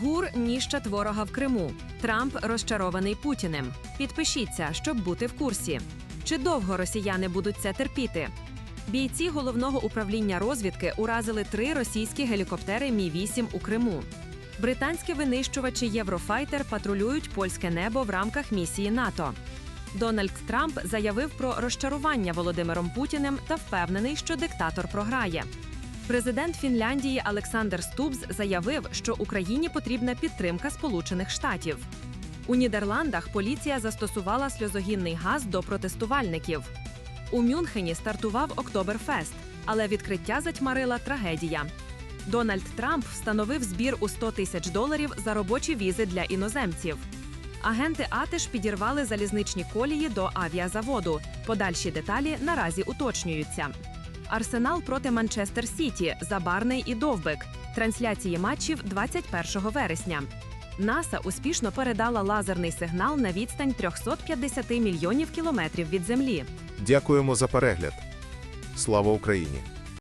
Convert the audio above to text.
ГУР ніщать ворога в Криму. Трамп розчарований Путіним. Підпишіться, щоб бути в курсі. Чи довго росіяни будуть це терпіти? Бійці головного управління розвідки уразили три російські гелікоптери Мі 8 у Криму. Британські винищувачі Єврофайтер патрулюють польське небо в рамках місії НАТО. Дональд Трамп заявив про розчарування Володимиром Путіним та впевнений, що диктатор програє. Президент Фінляндії Олександр Стубс заявив, що Україні потрібна підтримка Сполучених Штатів. У Нідерландах поліція застосувала сльозогінний газ до протестувальників. У Мюнхені стартував Октоберфест, але відкриття затьмарила трагедія. Дональд Трамп встановив збір у 100 тисяч доларів за робочі візи для іноземців. Агенти Атиш підірвали залізничні колії до авіазаводу. Подальші деталі наразі уточнюються. Арсенал проти Манчестер Сіті, Забарний і Довбик. Трансляції матчів 21 вересня. НАСА успішно передала лазерний сигнал на відстань 350 мільйонів кілометрів від землі. Дякуємо за перегляд. Слава Україні!